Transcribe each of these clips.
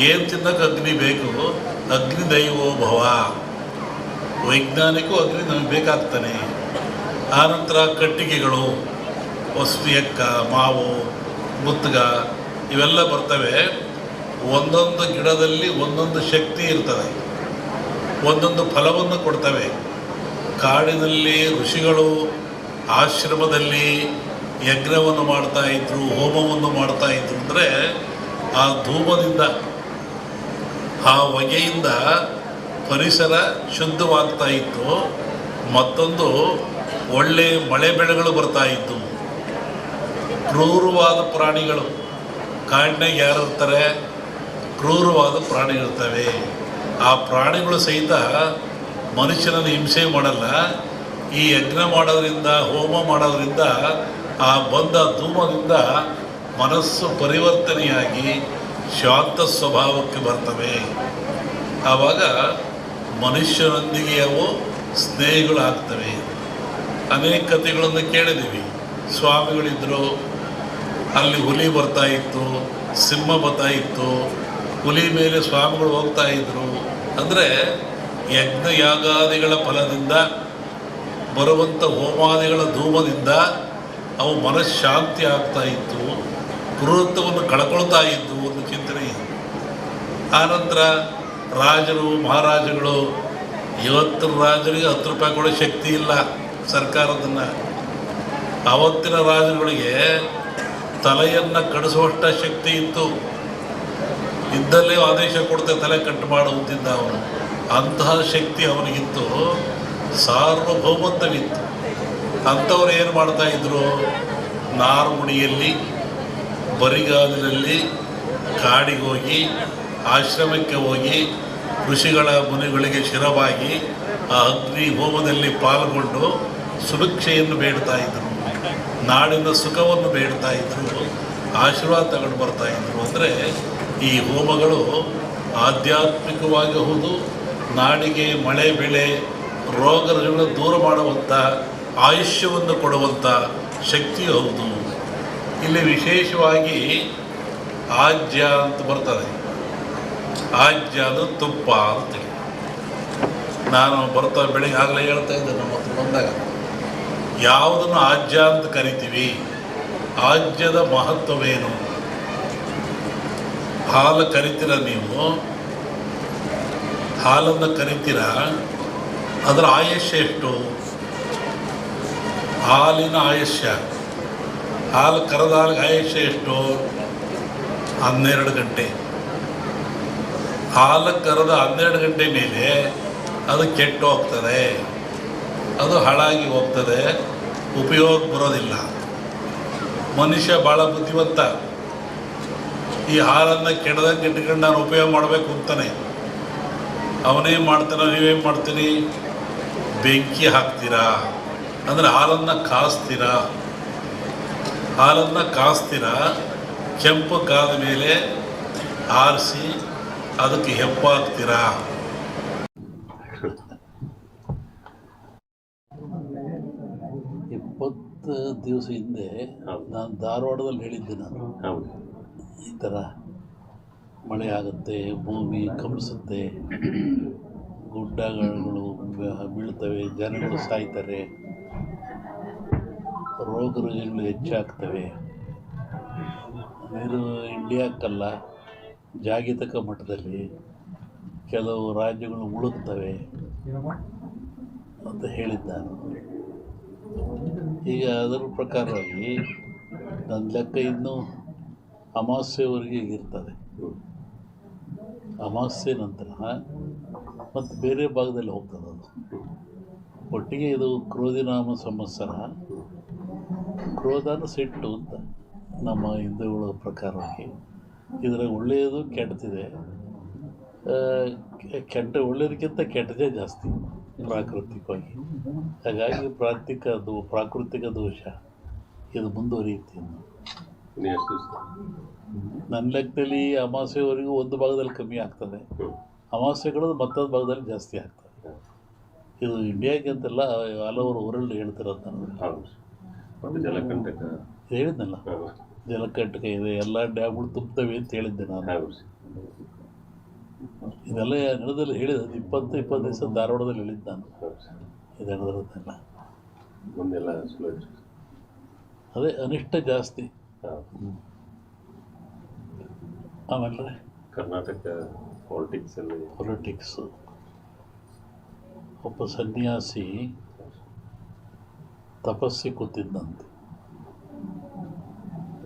ಏನು ತಿನ್ನಕ್ಕೆ ಅಗ್ನಿ ಬೇಕು? ಅಗ್ನಿ ದೈವೋ ಭವ. ವೈಜ್ಞಾನಿಕೂ ಅಗ್ನಿ ನಮಗೆ ಬೇಕಾಗ್ತಾನೆ. ಆನಂತರ ಕಟ್ಟಿಗೆಗಳು ವಸ್ತು ಎಕ್ಕ ಮಾವು ಮುತ್ತಗ ಇವೆಲ್ಲ ಬರ್ತವೆ. ಒಂದೊಂದು ಗಿಡದಲ್ಲಿ ಒಂದೊಂದು ಶಕ್ತಿ ಇರ್ತದೆ. ಒಂದೊಂದು ಫಲವನ್ನು ಕೊಡ್ತವೆ. ಕಾಡಿನಲ್ಲಿ ಋಷಿಗಳು ಆಶ್ರಮದಲ್ಲಿ ಯಜ್ಞವನ್ನು ಮಾಡ್ತಾ ಇದ್ರು, ಹೋಮವನ್ನು ಮಾಡ್ತಾ ಇದ್ರು ಅಂದರೆ ಆ ಧೂಮದಿಂದ ಆ ಹೊಗೆಯಿಂದ ಪರಿಸರ ಶುದ್ಧವಾಗ್ತಾ ಇತ್ತು. ಮತ್ತೊಂದು ಒಳ್ಳೆ ಮಳೆ ಬೆಳೆಗಳು ಬರ್ತಾ ಇತ್ತು. ಕ್ರೂರವಾದ ಪ್ರಾಣಿಗಳು. ಕಾಡಿನಾಗ ಯಾರು ಇರ್ತಾರೆ? ಕ್ರೂರವಾದ ಪ್ರಾಣಿಗಳಿರ್ತವೆ ಆ ಪ್ರಾಣಿಗಳು ಸಹಿತ ಮನುಷ್ಯನನ್ನು ಹಿಂಸೆ ಮಾಡಲ್ಲ. ಈ ಯಜ್ಞ ಮಾಡೋದ್ರಿಂದ, ಹೋಮ ಮಾಡೋದ್ರಿಂದ, ಆ ಬಂದ ಧೂಮದಿಂದ ಮನಸ್ಸು ಪರಿವರ್ತನೆಯಾಗಿ ಶಾಂತ ಸ್ವಭಾವಕ್ಕೆ ಬರ್ತವೆ. ಆವಾಗ ಮನುಷ್ಯನೊಂದಿಗೆ ಅವು ಸ್ನೇಹಿಗಳಾಗ್ತವೆ. ಅನೇಕ ಕಥೆಗಳನ್ನು ಕೇಳಿದ್ದೀವಿ. ಸ್ವಾಮಿಗಳಿದ್ದರು ಅಲ್ಲಿ ಹುಲಿ ಬರ್ತಾ ಇತ್ತು, ಸಿಂಹ ಬರ್ತಾ ಇತ್ತು, ಹುಲಿ ಮೇಲೆ ಸ್ವಾಮಿಗಳು ಹೋಗ್ತಾ ಇದ್ರು. ಅಂದರೆ ಯಜ್ಞ ಯಾಗಾದಿಗಳ ಫಲದಿಂದ ಬರುವಂಥ ಹೋಮಾದಿಗಳ ಧೂಮದಿಂದ ಅವು ಮನಃಶಾಂತಿ ಆಗ್ತಾ ಇತ್ತು. ಕ್ರೂರತ್ವವನ್ನು ಕಳ್ಕೊಳ್ತಾ ಇದ್ದು ಆನಂತರ ರಾಜರು ಮಹಾರಾಜಗಳು ಇವತ್ತು ರಾಜರಿಗೆ ಹತ್ತು ರೂಪಾಯಿ ಕೊಡೋ ಶಕ್ತಿ ಇಲ್ಲ ಸರ್ಕಾರದನ್ನು. ಅವತ್ತಿನ ರಾಜರುಗಳಿಗೆ ತಲೆಯನ್ನು ಕಡಿಸುವಷ್ಟ ಶಕ್ತಿ ಇತ್ತು. ಇದ್ದಲ್ಲೇ ಆದೇಶ ಕೊಡ್ತೆ ತಲೆ ಕಟ್ಟು ಮಾಡುವಂತಿದ್ದ ಅವನು. ಅಂತಹ ಶಕ್ತಿ ಅವನಿಗಿತ್ತು. ಸಾರ್ವಭೌಮತ್ವವಿತ್ತು. ಅಂಥವ್ರು ಏನು ಮಾಡ್ತಾ ಇದ್ರು? ನಾರುಮುಡಿಯಲ್ಲಿ, ಬರಿಗಾಲಿನಲ್ಲಿ ಕಾಡಿಗೆ ಹೋಗಿ ಆಶ್ರಮಕ್ಕೆ ಹೋಗಿ ಋಷಿಗಳ ಮುನಿಗಳಿಗೆ ಶಿರವಾಗಿ ಆ ಅಗ್ನಿ ಹೋಮದಲ್ಲಿ ಪಾಲ್ಗೊಂಡು ಸುಭಿಕ್ಷೆಯನ್ನು ಬೇಡ್ತಾ ಇದ್ರು. ನಾಡಿನ ಸುಖವನ್ನು ಬೇಡ್ತಾ ಇದ್ರು. ಆಶೀರ್ವಾದ ತಗೊಂಡು ಬರ್ತಾ ಇದ್ರು. ಅಂದರೆ ಈ ಹೋಮಗಳು ಆಧ್ಯಾತ್ಮಿಕವಾಗಿ ಹೌದು ನಾಡಿಗೆ ಮಳೆ, ಬೆಳೆ, ರೋಗಗಳನ್ನು ದೂರ ಮಾಡುವಂಥ, ಆಯುಷ್ಯವನ್ನು ಕೊಡುವಂಥ ಶಕ್ತಿ ಹೌದು. ಇಲ್ಲಿ ವಿಶೇಷವಾಗಿ ಆಜ್ಯ ಅಂತ ಬರ್ತದೆ. ಆಜ್ಯ ಅದು ತುಪ್ಪ ಅಂತ ನಾನು ಬರ್ತಾ ಬೆಳಿಗ್ಗೆ ಆಗಲೇ ಹೇಳ್ತಾ ಇದ್ದೆ ನಮ್ಮ ಹತ್ರ ಬಂದಾಗ. ಯಾವುದನ್ನು ಆಜ್ಯ ಅಂತ ಕರಿತೀವಿ? ಆಜ್ಯದ ಮಹತ್ವವೇನು? ಹಾಲು ಕರಿತೀರ ನೀವು? ಹಾಲನ್ನು ಕರಿತೀರ? ಅದರ ಆಯುಷ್ಯ ಎಷ್ಟು? ಹಾಲಿನ ಆಯುಷ್ಯ ಹಾಲು ಕರೆದಾಗ ಆಯುಷ್ಯ ಎಷ್ಟು? ಹನ್ನೆರಡು ಗಂಟೆ. ಹಾಲು ಕರೆದ ಹನ್ನೆರಡು ಗಂಟೆ ಮೇಲೆ ಅದು ಕೆಟ್ಟು ಹೋಗ್ತದೆ. ಅದು ಹಾಳಾಗಿ ಹೋಗ್ತದೆ. ಉಪಯೋಗ ಬರೋದಿಲ್ಲ. ಮನುಷ್ಯ ಭಾಳ ಬುದ್ಧಿವಂತ. ಈ ಹಾಲನ್ನು ಕೆಡದಂಗೆ ಇಟ್ಕೊಂಡು ನಾನು ಉಪಯೋಗ ಮಾಡಬೇಕು ಅಂತಾನೆ. ಅವನೇನು ಮಾಡ್ತಾನೆ ನೀವೇನು ಮಾಡ್ತೀನಿ ಬೆಂಕಿ ಹಾಕ್ತೀರಾ? ಅಂದರೆ ಹಾಲನ್ನು ಕಾಸ್ತೀರಾ? ಹಾಲನ್ನು ಕಾಸ್ತೀರಾ? ಕೆಂಪು ಕಾದ ಮೇಲೆ ಆರಿಸಿ ಅದಕ್ಕೆ ಹೆಪ್ಪಾಗ್ತೀರಾ? ಇಪ್ಪತ್ತು ದಿವಸ ಹಿಂದೆ ನಾನು ಧಾರವಾಡದಲ್ಲಿ ಹೇಳಿದ್ದೆ ನಾನು. ಈ ಥರ ಮಳೆ ಆಗುತ್ತೆ ಭೂಮಿ ಕಂಪಿಸುತ್ತೆ ಗುಡ್ಡಗಳು ಬೀಳ್ತವೆ ಜನಗಳು ಸಾಯ್ತಾರೆ ರೋಗ ರುಜಿನಗಳು ಹೆಚ್ಚಾಗ್ತವೆ. ನೀರು ಇಂಡಿಯಾಕ್ಕಲ್ಲ. ಜಾಗತಿಕ ಮಟ್ಟದಲ್ಲಿ ಕೆಲವು ರಾಜ್ಯಗಳು ಮುಳುಗ್ತವೆ ಅಂತ ಹೇಳಿದ್ದಾನೆ. ಈಗ ಅದರ ಪ್ರಕಾರವಾಗಿ ನನ್ನ ಲೆಕ್ಕ ಇನ್ನೂ ಅಮಾವಾಸ್ಯೆವರೆಗೆ ಇರ್ತದೆ. ಅಮಾವಾಸ್ಯೆ ನಂತರ ಮತ್ತು ಬೇರೆ ಭಾಗದಲ್ಲಿ ಹೋಗ್ತದೆ ಅದು. ಒಟ್ಟಿಗೆ ಇದು ಕ್ರೋಧಿನಾಮ ಸಂವತ್ಸರ, ಕ್ರೋಧನ ಸಿಟ್ಟು ಅಂತ ನಮ್ಮ ಹಿಂದೂಗಳ ಪ್ರಕಾರವಾಗಿ ಇದರಾಗ ಒಳ್ಳೆಯದು ಕೆಟ್ಟದಿದೆ. ಕೆಟ್ಟ ಒಳ್ಳೆಯದಕ್ಕಿಂತ ಕೆಟ್ಟದೇ ಜಾಸ್ತಿ ಪ್ರಾಕೃತಿಕವಾಗಿ. ಹಾಗಾಗಿ ಪ್ರಾಕೃತಿಕ ಅದು ಪ್ರಾಕೃತಿಕ ದೋಷ ಇದು ಮುಂದುವರಿಯುತ್ತೆ ನನ್ನ ಲೆಕ್ಕದಲ್ಲಿ ಅಮಾವಾಸ್ಯೆವರೆಗೂ ಒಂದು ಭಾಗದಲ್ಲಿ ಕಮ್ಮಿ ಆಗ್ತದೆ. ಅಮಾವಾಸ್ಯೆಗಳು ಮತ್ತೊಂದು ಭಾಗದಲ್ಲಿ ಜಾಸ್ತಿ ಆಗ್ತದೆ. ಇದು ಇಂಡಿಯಾಗೆ ಅಂತಲ್ಲ ಹಲವರು ಊರಲ್ಲಿ ಹೇಳ್ತಿರೋದು ನಾನು. ಹೇಳಿದ್ನಲ್ಲ. ಹೌದು. ಜಲಕಂಟಕ ಇದೆ ಎಲ್ಲ ಡ್ಯಾಮ್ಗಳು ತುಂಬ್ತವೆ ಅಂತ ಹೇಳಿದ್ದೆ ನಾನು. ಇದೆಲ್ಲ ನಡೆದಲ್ಲಿ ಹೇಳಿದ ಇಪ್ಪತ್ತು ಇಪ್ಪತ್ತು ದಿವಸ ಧಾರವಾಡದಲ್ಲಿ ಹೇಳಿದ್ದು ನಾನು. ಇದು ನಡೆದಿರುತ್ತೆಲ್ಲ ಮುಂದೆಲ್ಲ ಅದೇ ಅನಿಷ್ಟ ಜಾಸ್ತಿ. ಆಮೇಲೆ? ಕರ್ನಾಟಕ ಪಾಲಿಟಿಕ್ಸಲ್ಲಿ ಪೊಲಿಟಿಕ್ಸು ಒಬ್ಬ ಸನ್ಯಾಸಿ ತಪಸ್ಸಿ ಕೂತಿದ್ದಂತೆ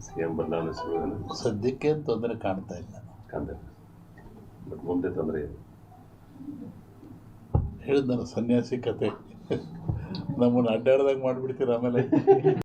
ಸಿ ಎಂ ಬದಲಾವಣೆ ಸದ್ಯಕ್ಕೆ ತೊಂದರೆ ಕಾಣ್ತಾ ಇಲ್ಲ. ಬಟ್ ಮುಂದೆ ತೊಂದರೆ ಇದೆ. ಹೇಳಿದ್ನಲ್ಲ ಸನ್ಯಾಸಿ ಕತೆ ನಮ್ಮನ್ನು ಅಡ್ಡಾಡ್ದಾಗ ಮಾಡಿಬಿಡ್ತೀರ ಆಮೇಲೆ?